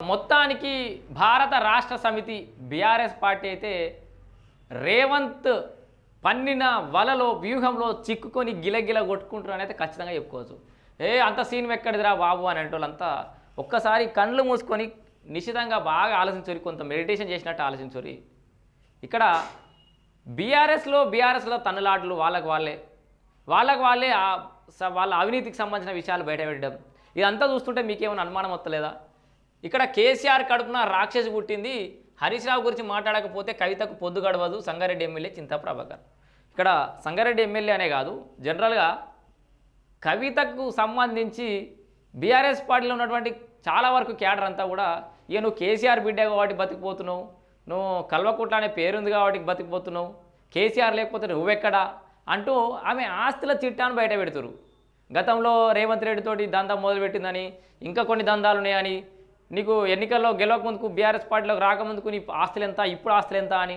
మొత్తానికి భారత రాష్ట్ర సమితి బీఆర్ఎస్ పార్టీ అయితే రేవంత్ పన్నిన వలలో వ్యూహంలో చిక్కుకొని గిలగిల కొట్టుకుంటారు అయితే ఖచ్చితంగా చెప్పుకోవచ్చు. ఏ అంత సీన్ ఎక్కడిదిరా బాబు అని అంటోళ్ళంతా ఒక్కసారి కళ్ళు మూసుకొని నిశితంగా బాగా ఆలోచించరు కొంత మెడిటేషన్ చేసినట్టు ఆలోచించరు. ఇక్కడ బీఆర్ఎస్లో బీఆర్ఎస్లో తన్నులాటలు వాళ్ళకు వాళ్ళే. వాళ్ళకు వాళ్ళే వాళ్ళ అవినీతికి సంబంధించిన విషయాలు బయటపెట్టడం ఇదంతా చూస్తుంటే మీకేమైనా అనుమానం వస్తలేదా ఇక్కడ కేసీఆర్ కడుపున రాక్షసి పుట్టింది. హరీష్ రావు గురించి మాట్లాడకపోతే కవితకు పొద్దు గడవదు. సంగారెడ్డి ఎమ్మెల్యే చింతా ప్రభాకర్. ఇక్కడ సంగారెడ్డి ఎమ్మెల్యే అనే కాదు జనరల్గా కవితకు సంబంధించి బీఆర్ఎస్ పార్టీలో ఉన్నటువంటి చాలా వరకు క్యాడర్ అంతా కూడా ఇక నువ్వు కేసీఆర్ బిడ్డ కాబట్టి బతికిపోతున్నావు. నువ్వు కల్వకుట్ల అనే పేరుంది కాబట్టి బతికిపోతున్నావు. కేసీఆర్ లేకపోతే నువ్వెక్కడా? అంటూ ఆమె ఆస్తుల చిట్టాను బయట పెడుతురు గతంలో రేవంత్ రెడ్డితోటి దందా మొదలుపెట్టిందని ఇంకా కొన్ని దందాలు ఉన్నాయని నీకు ఎన్నికల్లో గెలవక ముందుకు బీఆర్ఎస్ పార్టీలోకి రాకముందుకు నీ ఆస్తులు ఎంత ఇప్పుడు ఆస్తులు ఎంత అని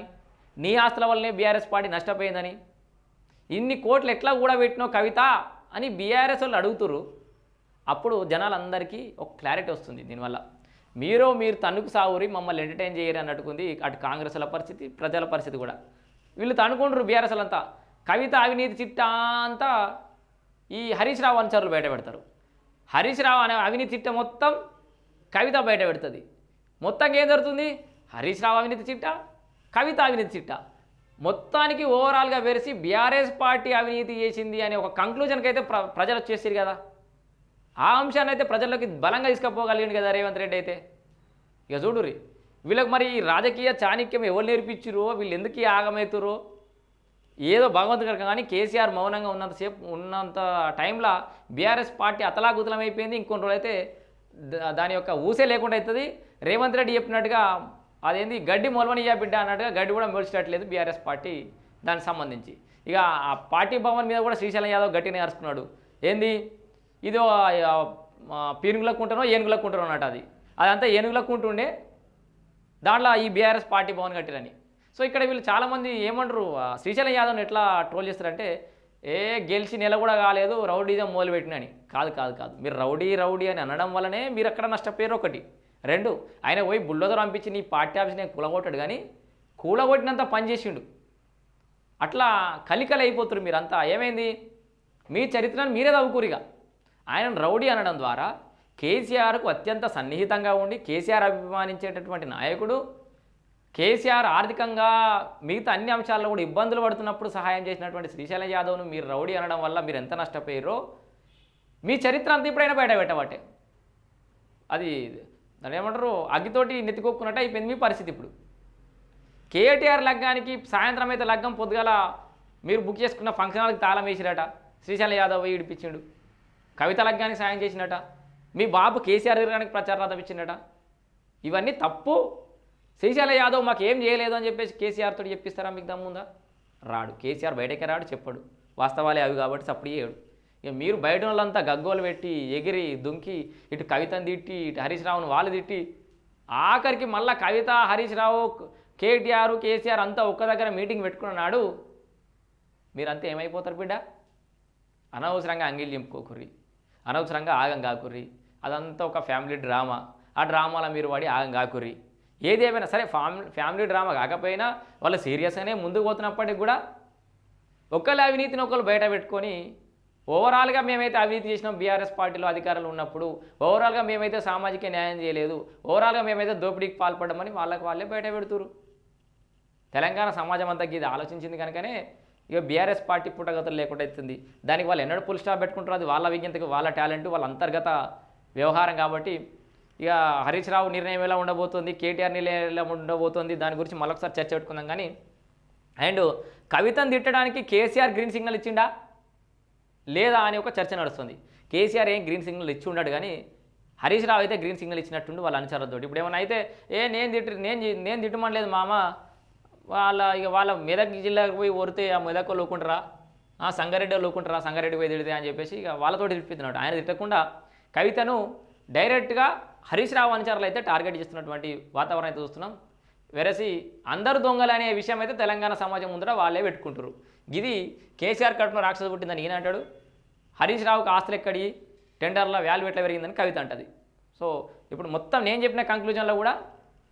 నీ ఆస్తుల వల్లనే బీఆర్ఎస్ పార్టీ నష్టపోయిందని ఇన్ని కోట్లు ఎట్లా కూడా పెట్టినావు కవిత అని బీఆర్ఎస్ వాళ్ళు అడుగుతురు అప్పుడు జనాలందరికీ ఒక క్లారిటీ వస్తుంది దీనివల్ల. మీరు మీరు తణుకు సావురి మమ్మల్ని ఎంటర్టైన్ చేయరు అన్నట్టుకుంది అటు కాంగ్రెస్ల పరిస్థితి ప్రజల పరిస్థితి కూడా. వీళ్ళు తనుకుంటారు బీఆర్ఎస్ అంతా కవిత అవినీతి చిట్టా అంతా ఈ హరీష్ రావు అనుచరులు బయట పెడతారు హరీష్ రావు అనే అవినీతి చిట్ట మొత్తం కవిత బయట పెడుతుంది. మొత్తంగా ఏం జరుగుతుంది? హరీష్ రావు అవినీతి చిట్ట కవిత అవినీతి చిట్ట. మొత్తానికి ఓవరాల్గా వెరిసి బీఆర్ఎస్ పార్టీ అవినీతి చేసింది అనే ఒక కంక్లూజన్కి అయితే ప్ర ప్రజలు వచ్చేసారు కదా. ఆ అంశాన్ని అయితే ప్రజల్లోకి బలంగా తీసుకుపోగలిగింది కదా రేవంత్ రెడ్డి అయితే. ఇక చూడురి వీళ్ళకి మరి ఈ రాజకీయ చాణక్యం ఎవరు నేర్పించిరో వీళ్ళు ఎందుకు ఈ ఆగమవుతురో ఏదో భగవంతు గారు కానీ కేసీఆర్ మౌనంగా ఉన్నంతసేపు ఉన్నంత టైంలో బీఆర్ఎస్ పార్టీ అతలాకుతలం అయిపోయింది ఇంకొన్ని రోజులైతే అయితే దాని యొక్క ఊసే లేకుండా అవుతుంది రేవంత్ రెడ్డి చెప్పినట్టుగా అదేంది గడ్డి మొలవనియా బిడ్డ అన్నట్టుగా గడ్డి కూడా మొలిచేటట్లేదు బీఆర్ఎస్ పార్టీ దానికి సంబంధించి. ఇక ఆ పార్టీ భవన్ మీద కూడా శ్రీశైలం యాదవ్ గట్టిగా అరుచుకున్నాడు ఏంది? ఇదో పేనుగులకు ఉంటానో ఏనుగులకు ఏనుగులకుంటానో అన్నట్టు అది. అదంతా ఏనుగులకు ఉంటుండే దాంట్లో ఈ బీఆర్ఎస్ పార్టీ భవన్ కట్టిరని. సో ఇక్కడ వీళ్ళు చాలామంది ఏమంటారు శ్రీశైలం యాదవ్ని ఎట్లా ట్రోల్ చేస్తారంటే ఏ గెలిచి నెల కూడా కాలేదు రౌడీజం మొదలుపెట్టినని. కాదు కాదు కాదు. మీరు రౌడీ రౌడీ అని అనడం వల్లనే మీరు అక్కడ నష్టపోయారు ఒకటి. రెండు ఆయన పోయి బుల్డోజర్ పంపించి నీ పార్టీ ఆఫీస్ నేను కూలగొట్టాడు కానీ కూలగొట్టినంత పని చేసిండు. అట్లా కలికలు అయిపోతున్నారు మీరంతా. ఏమైంది? మీ చరిత్రను మీరే తవ్వుకూరిగా. ఆయన రౌడీ అనడం ద్వారా కేసీఆర్కు అత్యంత సన్నిహితంగా ఉండి కేసీఆర్ అభిమానించేటటువంటి నాయకుడు కేసీఆర్ ఆర్థికంగా మిగతా అన్ని అంశాల్లో కూడా ఇబ్బందులు పడుతున్నప్పుడు సహాయం చేసినటువంటి శ్రీశైలం యాదవ్ను మీరు రౌడీ అనడం వల్ల మీరు ఎంత నష్టపోయారో మీ చరిత్ర అంతా ఇప్పుడైనా బయట పెట్టబట్టే. అది దాని ఏమంటారు? అగ్గితోటి నెత్తికొక్కున్నట్టు అయిపోయింది మీ పరిస్థితి ఇప్పుడు. కేటీఆర్ లగ్గానికి సాయంత్రం అయితే లగ్గం పొద్దుగాల మీరు బుక్ చేసుకున్న ఫంక్షన్ హాల్కి తాళం వేసిరట శ్రీశైలం యాదవ్ పోయి ఇడిపించిండు. కవిత లగ్గానికి సాయం చేసినట మీ బాబు కేసీఆర్ గారికి ప్రచారం ఇచ్చిండట. ఇవన్నీ తప్పు. శ్రీశైల యాదవ్ మాకు ఏం చేయలేదు అని చెప్పేసి కేసీఆర్ తోటి చెప్పిస్తారా మీకు దమ్ముందా రాడు. కేసీఆర్ బయటకే రాడు చెప్పడు. వాస్తవాలే అవి కాబట్టి సప్పుడు చేయడు ఇక మీరు బయట వాళ్ళంతా గగ్గోలు పెట్టి ఎగిరి దుంకి ఇటు కవితను తిట్టి ఇటు హరీష్ రావును వాళ్ళు తిట్టి ఆఖరికి మళ్ళా కవిత హరీష్ రావు కేటీఆర్ కేసీఆర్ అంతా ఒక్క దగ్గర మీటింగ్ పెట్టుకున్నాడు మీరంతా ఏమైపోతారు బిడ్డ? అనవసరంగా అంగిల్ నింపుకోకుర్రి. అనవసరంగా ఆగం కాకుర్రి. అదంతా ఒక ఫ్యామిలీ డ్రామా. ఆ డ్రామాలో మీరు వాడి ఆగం కాకుర్రి. ఏది ఏమైనా సరే ఫ్యామిలీ ఫ్యామిలీ డ్రామా కాకపోయినా వాళ్ళు సీరియస్గానే ముందుకు పోతున్నప్పటికి కూడా ఒకళ్ళు అవినీతిని ఒకళ్ళు బయట పెట్టుకొని ఓవరాల్గా మేమైతే అవినీతి చేసినాం బీఆర్ఎస్ పార్టీలో అధికారులు ఉన్నప్పుడు ఓవరాల్గా మేమైతే సామాజిక న్యాయం చేయలేదు ఓవరాల్గా మేమైతే దోపిడీకి పాల్పడమని వాళ్ళకి వాళ్ళే బయట పెడుతురు తెలంగాణ సమాజం అంతా ఇది ఆలోచించింది కనుకనే ఇక బీఆర్ఎస్ పార్టీ పుట్టగతులు లేకుండా అవుతుంది దానికి వాళ్ళు ఎన్నడూ పుల్ స్టాప్ పెట్టుకుంటారు అది వాళ్ళ విజ్ఞతకి వాళ్ళ టాలెంట్ వాళ్ళ అంతర్గత వ్యవహారం కాబట్టి ఇక హరీష్ రావు నిర్ణయం ఎలా ఉండబోతుంది? కేటీఆర్ నిర్ణయం ఎలా ఉండబోతుంది? దాని గురించి మరొకసారి చర్చ పెట్టుకుందాం కానీ. అండ్ కవితను తిట్టడానికి కేసీఆర్ గ్రీన్ సిగ్నల్ ఇచ్చిండా? లేదా అని ఒక చర్చ నడుస్తుంది. కేసీఆర్ ఏం గ్రీన్ సిగ్నల్ ఇచ్చి ఉన్నాడు కానీ హరీష్ రావు అయితే గ్రీన్ సిగ్నల్ ఇచ్చినట్టుండి వాళ్ళ అనుచరులతో ఇప్పుడు ఏమైనా అయితే ఏ నేను తిట్టు నేను నేను తిట్టమనలేదు మామ. వాళ్ళ ఇక వాళ్ళ మెదక్ జిల్లాకు పోయి ఓరితే ఆ మెదక్ లోకుంటారా? సంగారెడ్డి లోకుంటారా? సంగారెడ్డి పోయి తిడితే అని చెప్పేసి ఇక వాళ్ళతో తిప్పిస్తున్నాడు ఆయన తిట్టకుండా కవితను డైరెక్ట్గా హరీష్ రావు అనుచరులు అయితే టార్గెట్ చేస్తున్నటువంటి వాతావరణం అయితే చూస్తున్నాం. వెరసి అందరు దొంగలు అనే విషయం అయితే తెలంగాణ సమాజం ముందర వాళ్ళే పెట్టుకుంటారు ఇది కేసీఆర్ కడుపున రాక్షస పుట్టిందని ఈయన అంటాడు. హరీష్ రావుకి ఆస్తులు ఎక్కడి? టెండర్ల వాల్యూ ఎట్లా పెరిగిందని కవిత అంటది. సో ఇప్పుడు మొత్తం నేను చెప్పిన కంక్లూజన్లో కూడా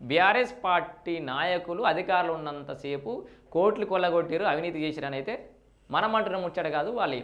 బీఆర్ఎస్ పార్టీ నాయకులు అధికారులు ఉన్నంతసేపు కోట్లు కొల్లగొట్టారు అవినీతి చేసిరని అయితే మనం అంటున్న ముచ్చట కాదు వాళ్ళు